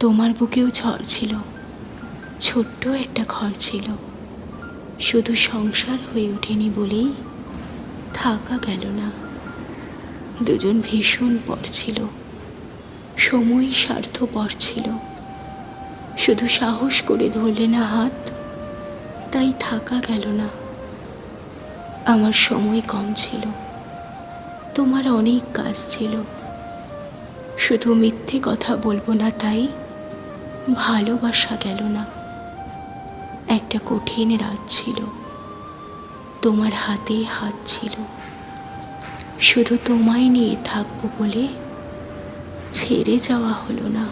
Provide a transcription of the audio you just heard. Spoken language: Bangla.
তোমার বুকেও ঝড় ছিল। ছোট্ট একটা ঘর ছিল। শুধু সংসার হয়ে ওঠেনি বলেই থাকা গেল না। দুজন ভীষণ পর ছিল। সময় স্বার্থপর ছিল। শুধু সাহস করে ধরলে না হাত, তাই থাকা গেল না। আমার সময় কম ছিল। তোমার অনেক কাজ ছিল। শুধু মিথ্যে কথা বলব না তাই ভালোবাসা গেল না। একটা কঠিন রাত ছিল। তোমার হাতে হাত ছিল। শুধু তোমায় নিয়ে থাকব বলে ছেড়ে যাওয়া হলো না।